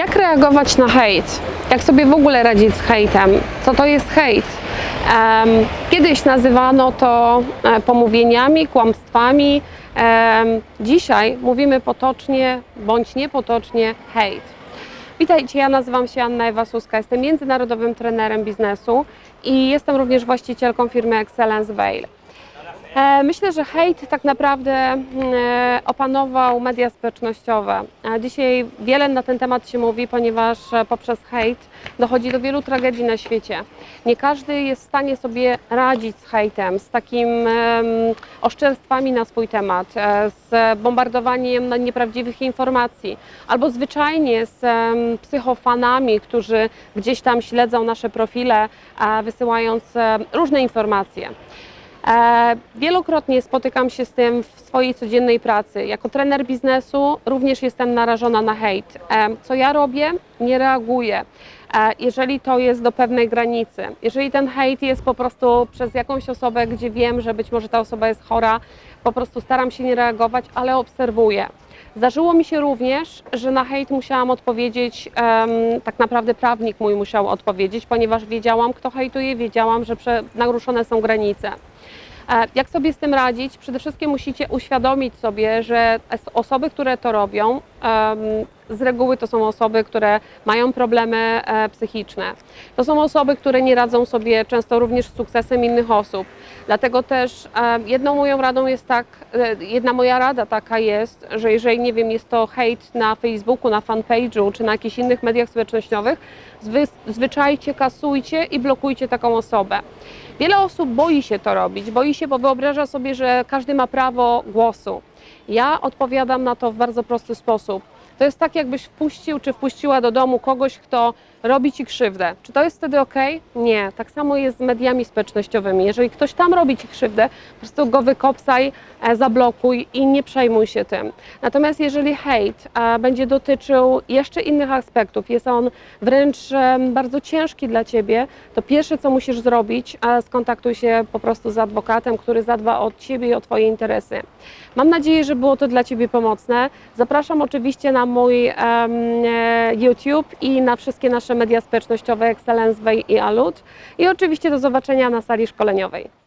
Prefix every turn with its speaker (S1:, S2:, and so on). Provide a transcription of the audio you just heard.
S1: Jak reagować na hejt? Jak sobie w ogóle radzić z hejtem? Co to jest hejt? Kiedyś nazywano to e, pomówieniami, kłamstwami. Dzisiaj mówimy potocznie bądź niepotocznie hejt. Witajcie, ja nazywam się Anna Ewa Suska, jestem międzynarodowym trenerem biznesu i jestem również właścicielką firmy Excellence Veil. E, Myślę, że hejt tak naprawdę mm, e, opanował media społecznościowe. A Dzisiaj wiele na ten temat się mówi, ponieważ e, poprzez hejt dochodzi do wielu tragedii na świecie. Nie każdy jest w stanie sobie radzić z hejtem, z takim oszczerstwami na swój temat, e, z bombardowaniem nieprawdziwych informacji, albo zwyczajnie z psychofanami, którzy gdzieś tam śledzą nasze profile, wysyłając e, różne informacje. E, Wielokrotnie spotykam się z tym w swojej codziennej pracy. Jako trener biznesu również jestem narażona na hejt. E, Co ja robię? Nie reaguję. E, Jeżeli to jest do pewnej granicy, jeżeli ten hejt jest po prostu przez jakąś osobę, gdzie wiem, że być może ta osoba jest chora, po prostu staram się nie reagować, ale obserwuję. Zdarzyło mi się również, że na hejt musiałam odpowiedzieć, em, tak naprawdę prawnik mój musiał odpowiedzieć, ponieważ wiedziałam, kto hejtuje, wiedziałam, że prze, naruszone są granice. E, Jak sobie z tym radzić? Przede wszystkim musicie uświadomić sobie, że osoby, które to robią, z reguły to są osoby, które mają problemy e, psychiczne. To są osoby, które nie radzą sobie często również z sukcesem innych osób. Dlatego też jedną moją radą jest tak, e, jedna moja rada taka jest, że jeżeli nie wiem, jest to hejt na Facebooku, na fanpage'u czy na jakichś innych mediach społecznościowych, zwy, zwyczajcie, kasujcie i blokujcie taką osobę. Wiele osób boi się to robić, boi się, bo wyobraża sobie, że każdy ma prawo głosu. Ja odpowiadam na to w bardzo prosty sposób. To jest tak, jakbyś wpuścił czy wpuściła do domu kogoś, kto robi ci krzywdę. Czy to jest wtedy ok? Nie. Tak samo jest z mediami społecznościowymi. Jeżeli ktoś tam robi ci krzywdę, po prostu go wykopsaj, e, zablokuj i nie przejmuj się tym. Natomiast jeżeli hejt e, będzie dotyczył jeszcze innych aspektów, jest on wręcz e, bardzo ciężki dla ciebie, to pierwsze co musisz zrobić, skontaktuj się po prostu z adwokatem, który zadba o ciebie i o twoje interesy. Mam nadzieję, że było to dla ciebie pomocne. Zapraszam oczywiście na mój e, YouTube i na wszystkie nasze media społecznościowe Excellence Way i Alut. I oczywiście do zobaczenia na sali szkoleniowej.